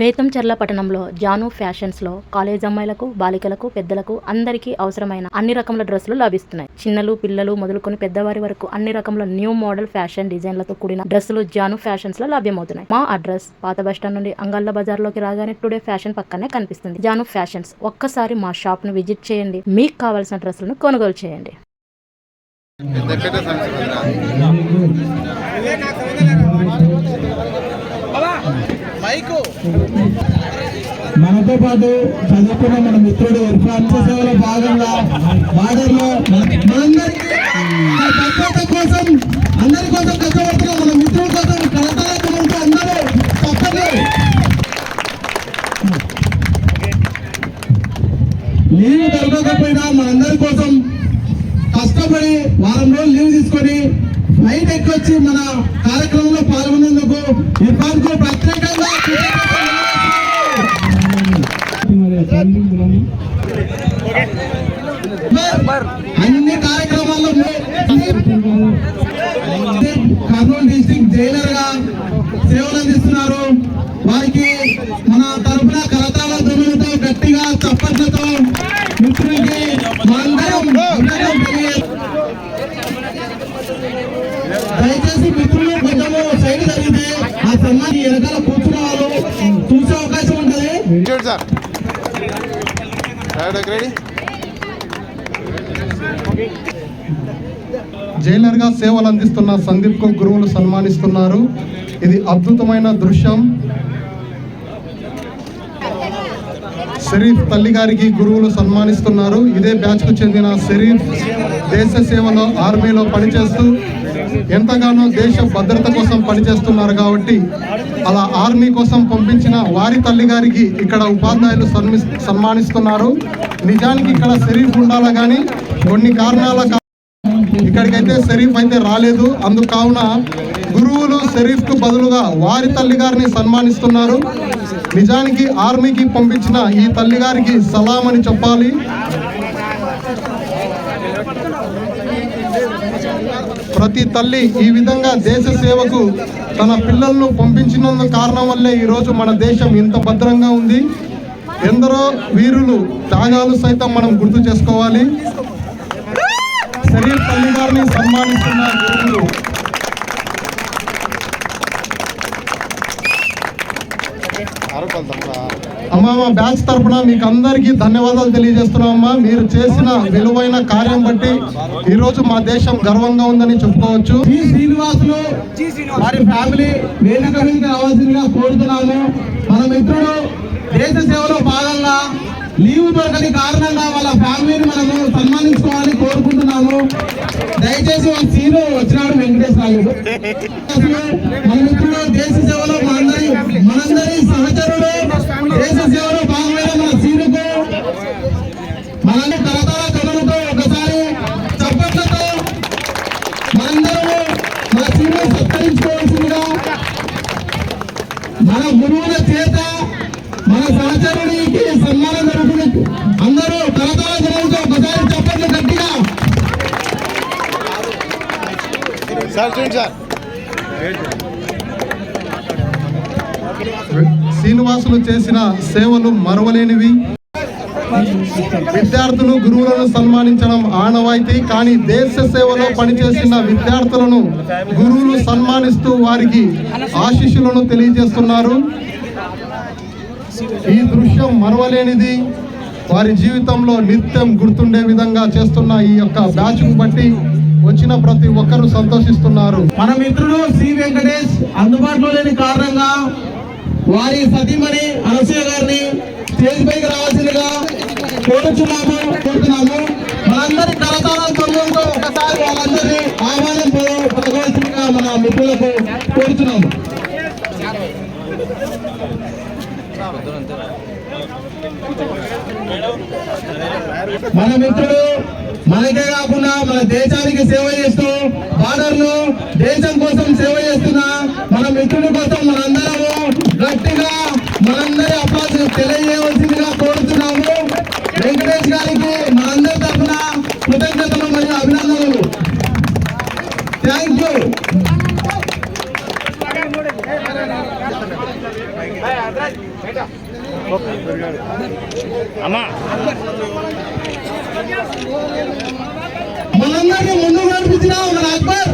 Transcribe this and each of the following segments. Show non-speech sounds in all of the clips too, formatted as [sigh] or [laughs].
బేతంచెర్ల పట్టణంలో జాను ఫ్యాషన్స్లో కాలేజ్ అమ్మాయిలకు బాలికలకు పెద్దలకు అందరికీ అవసరమైన అన్ని రకముల డ్రెస్సులు లభిస్తున్నాయి. చిన్నలు పిల్లలు మొదలుకొని పెద్దవారి వరకు అన్ని రకముల న్యూ మోడల్ ఫ్యాషన్ డిజైన్లతో కూడిన డ్రెస్సులు జాను ఫ్యాషన్స్లో లభ్యమవుతున్నాయి. మా అడ్రస్ పాత బస్టాండ్ నుండి అంగళ్ళ బజార్లోకి రాగానే టుడే ఫ్యాషన్ పక్కనే కనిపిస్తుంది. జాను ఫ్యాషన్స్ ఒక్కసారి మా షాప్ను విజిట్ చేయండి. మీకు కావాల్సిన డ్రెస్సులను కొనుగోలు చేయండి. మనతో పాటు చదువుకున్న మన మిత్రుడు ఇర్ఫాన్ సేవలో భాగంగా బార్డర్లో మనందరికీ మన కోసం అందరి కోసం కష్టపడుతున్న మన మిత్రుల కోసం కలతల అందరూ తప్పదు లీవ్ దొరకకపోయినా మనందరి కోసం కష్టపడి వారం రోజులు లీవ్ తీసుకొని ఫ్లైట్ ఎక్కొచ్చి మన జైలర్గా సేవలు అందిస్తున్న సందీప్కు గురువులు సన్మానిస్తున్నారు. ఇది అద్భుతమైన దృశ్యం. షరీఫ్ తల్లి గారికి గురువులు సన్మానిస్తున్నారు. ఇదే బ్యాచ్కు చెందిన షరీఫ్ దేశ సేవలో ఆర్మీలో పనిచేస్తూ ఎంతగానో దేశ భద్రత కోసం పనిచేస్తున్నారు కాబట్టి అలా ఆర్మీ కోసం పంపించిన వారి తల్లి గారికి ఇక్కడ ఉపాధ్యాయులు సన్మి సన్మానిస్తున్నారు. నిజానికి ఇక్కడ షరీఫ్ ఉండాలా కానీ కొన్ని కారణాల ఇక్కడికైతే షరీఫ్ అయితే రాలేదు. అందుకు కావున గురువులు షరీఫ్కు బదులుగా వారి తల్లి గారిని సన్మానిస్తున్నారు. నిజానికి ఆర్మీకి పంపించిన ఈ తల్లి గారికి సలాం అని చెప్పాలి. ప్రతి తల్లి ఈ విధంగా దేశ సేవకు తన పిల్లలను పంపించినందు కారణం వల్లే ఈరోజు మన దేశం ఇంత భద్రంగా ఉంది. ఎందరో వీరులు త్యాగాలు సైతం మనం గుర్తు చేసుకోవాలి. షరీఫ్ తల్లిగారిని సన్మానిస్తున్న గురువులు అమ్మ మా బ్యాచ్ తరపున మీకు అందరికీ ధన్యవాదాలు తెలియజేస్తున్నామమ్మా మీరు చేసిన విలువైన కార్యం బట్టి ఈరోజు మా దేశం గర్వంగా ఉందని చెప్పుకోవచ్చు. ఈ శ్రీనివాసులు వారి ఫ్యామిలీ వేదిక రావాల్సిందిగా కోరుతున్నాము మన మిత్రుడు దేశ సేవలో భాగంగా లీవ్ దొరకని కారణంగా వాళ్ళ ఫ్యామిలీని మనము సన్మానించుకోవాలని కోరుకుంటున్నాము దయచేసి వాళ్ళ సీను వచ్చినాడు అసలు [laughs] మన మిత్రుడు దేశ సేవలో మనందరి మనందరి సార్ చూడండి సార్. శ్రీనివాసులు చేసిన సేవలు మరవలేనివి. విద్యార్థులు గురువులను సన్మానించడం ఆనవాయితీ కానీ దేశ సేవలో పనిచేసిన విద్యార్థులను గురువులు సన్మానిస్తూ వారికి ఆశీస్సులను తెలియజేస్తున్నారు. ఈ దృశ్యం మరవలేనిది. వారి జీవితంలో నిత్యం గుర్తుండే విధంగా చేస్తున్న ఈ యొక్క బ్యాచ్ బట్టి వచ్చిన ప్రతి ఒక్కరు సంతోషిస్తున్నారు. మన మిత్రుడు శ్రీ వెంకటేష్ అందుబాటులో లేని కారణంగా వారి సతీమణి అనసూయ గారిని స్టేజ్ పైకి రావాల్సిందిగా కోరుచున్నాము కోరుతున్నాము. మనందరి కరతాల సమయంలో ఒకసారి వాళ్ళందరినీ ఆహ్వానం పల- పలకవలసిందిగా మన మిత్రులకు కోరుతున్నాము మన మిత్రుడు మనకే కాకుండా మన దేశానికి సేవ చేస్తూ బార్డర్ను దేశం కోసం సేవ చేస్తున్న మన మిత్రుడి కోసం మనందరము గట్టిగా మనందరి అప్పాసు తెలియజేయవలసిందిగా కోరుతున్నాము. వెంకటేష్ గారికి మనందరి తరఫున కృతజ్ఞతలు మరియు అభినందనలు. Thank you. మనందరినీ ముందు నడిపించిన మన Akbar.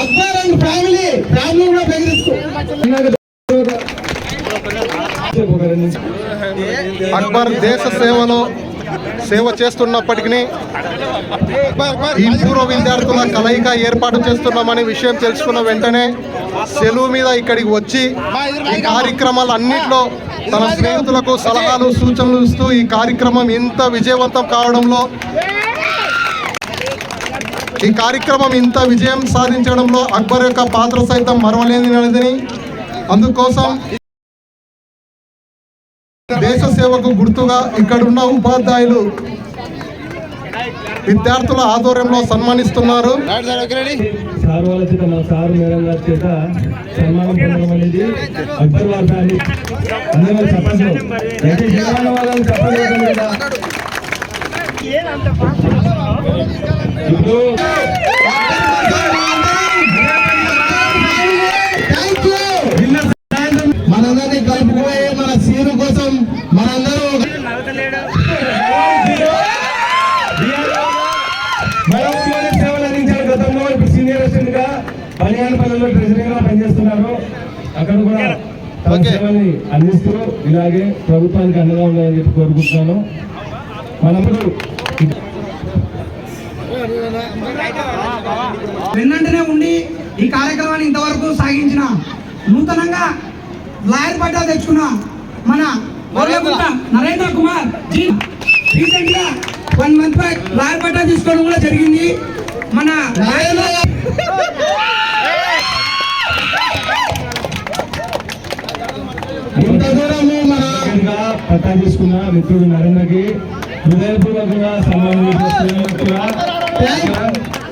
Akbar and family family కూడా బెదిరిస్తూ. అక్బర్ దేశ సేవలో సేవ చేస్తున్నప్పటికీ ఈ పూర్వ విద్యార్థుల కలయిక ఏర్పాటు చేస్తున్నామని విషయం తెలుసుకున్న వెంటనే సెలవు మీద ఇక్కడికి వచ్చి ఈ కార్యక్రమాలు అన్నింటిలో తన స్నేహితులకు సలహాలు సూచనలు ఇస్తూ ఈ కార్యక్రమం ఇంత విజయవంతం కావడంలో ఈ కార్యక్రమం ఇంత విజయం సాధించడంలో అక్బర్ యొక్క పాత్ర సైతం మరవలేనిదని అందుకోసం సేవకు గుర్తుగా ఇక్కడున్న ఉపాధ్యాయులు విద్యార్థుల ఆధ్వర్యంలో సన్మానిస్తున్నారు. సార్ వాళ్ళ చేత మా సార్ మేడం గారి చేత సన్మానం పొందడం అనేది అందరూ చెప్పండి. అయితే ఇప్పుడు అందిస్తూ ఇలాగే ప్రభుత్వానికి అండగా ఉండాలని చెప్పి కోరుకుంటున్నాను. మనప్పుడు వెన్నంటనే ఉండి ఈ కార్యక్రమాన్ని ఇంతవరకు సాగించిన నూతనంగా లాయర్ పట్టా తెచ్చుకున్న మన నరేంద్ర కుమార్ జీ. రీసెంట్గా వన్ మంత్ బ్యాక్ లాయర్ పట్టా తీసుకోవడం కూడా జరిగింది. మన నాయనా. [laughs] పట్టా తీసుకున్న మిత్రుడు నరేంద్రకి హృదయపూర్వకంగా సన్మానం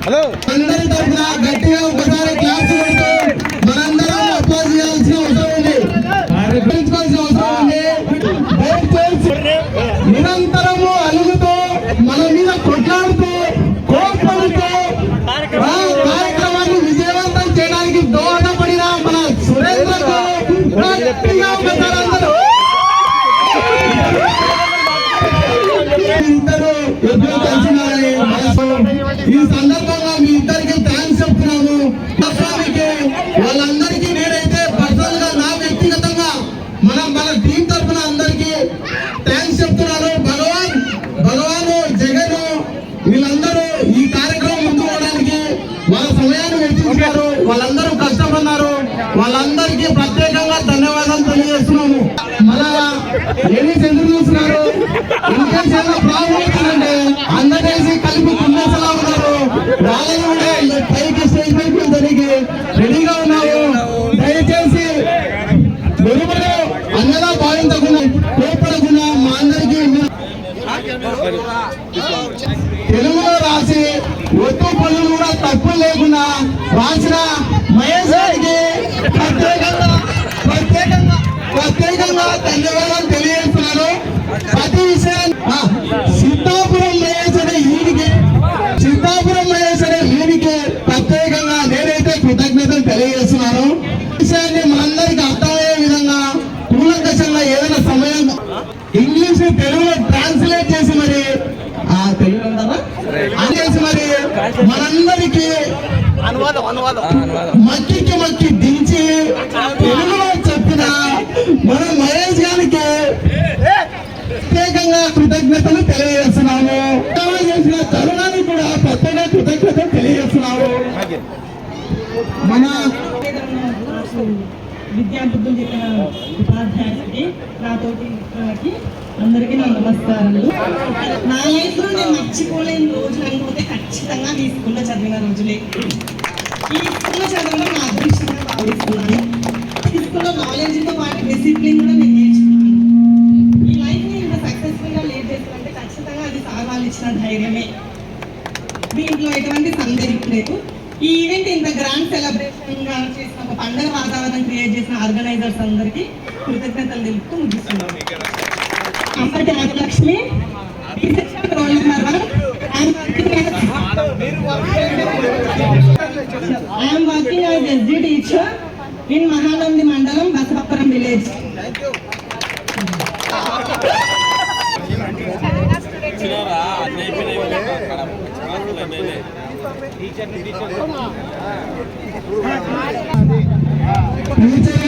హలో అందరి తరఫున గట్టిగా ఒకసారి క్లాస్ కొడుతూ మనందరం అప్లాజ్ చేయాల్సిన అవసరం ఉంది. ఆలోచించుకోవాల్సిన అవసరం ఉంది. దయచేసి నిరంతరము అలుగుతూ మన మీద కొట్లాడుతూ కోప్పడుతూ ఆ కార్యక్రమాన్ని విజయవంతం చేయడానికి దోహదపడిన మన సురేంద్రకు గట్టిగా సందర్భంగా మీ ఇద్దరికి థ్యాంక్స్ చెప్తున్నాము. స్వామికి వాళ్ళందరికీ నేనైతే పర్సనల్గా నా వ్యక్తిగతంగా మనం మన టీం తరఫున అందరికీ థ్యాంక్స్ చెప్తున్నాను. భగవాన్ భగవాను జగన్ వీళ్ళందరూ ఈ కార్యక్రమం ముందుకోవడానికి వాళ్ళ సమయాన్ని వెచ్చించారు. వాళ్ళందరూ పైకి స్టేజ్ పైకి వెళ్తానికి రెడీగా ఉన్నాము. దయచేసి మెరుగులో అన్నదా భావించకుండా కోపడకుండా మా అందరికి తెలుగులో రాసి ఒత్తు పనులు కూడా తప్పు లేకుండా రాసిన మహేష్ గారికి ప్రత్యేకంగా ప్రత్యేకంగా ప్రత్యేకంగా ధన్యవాదాలు. తెలుగులో ట్రాన్స్లేట్ చేసి మరి ఆ తెలుగు అంటారా చేసి మరి మనందరికీ మక్కికి మక్కి దించి తెలుగులో చెప్పిన మన మహేష్ గారికి ప్రత్యేకంగా కృతజ్ఞతలు తెలియజేస్తున్నాము. చేసిన తరుణానికి కూడా ప్రత్యేక కృతజ్ఞతలు తెలియజేస్తున్నాము. మన విద్యాబుద్ధులు చెప్పిన ఉపాధ్యాయులకి నాతోటి అందరికీ నా నమస్కారాలు నా లైఫ్లో నేను మర్చిపోలేని రోజు అనుకుంటే ఖచ్చితంగా ఈ స్కూల్లో చదివిన రోజులే. ఈ స్కూల్లో చదవడం నా అదృష్టంగా భావిస్తున్నాను. ఈ స్కూల్లో నాలెడ్జ్తో పాటు డిసిప్లిన్ కూడా నేను నేర్చుకున్నాను. ఈ లైఫ్ని ఇంత సక్సెస్ఫుల్గా లీడ్ చేస్తుంటే ఖచ్చితంగా అది సాగాలిచ్చిన ధైర్యమే. దీంట్లో ఎటువంటి సందేహం లేదు. ఈ ఈవెంట్ ఇంత గ్రాండ్ సెలబ్రేషన్గా చేసిన ఒక పండుగ వాతావరణం క్రియేట్ చేసిన ఆర్గనైజర్స్ అందరికీ Kumar Tyagalakshmi B section roll number one I'm working as SD teacher in Mahanandi మండలం బసవపురం విలేజ్. టీచర్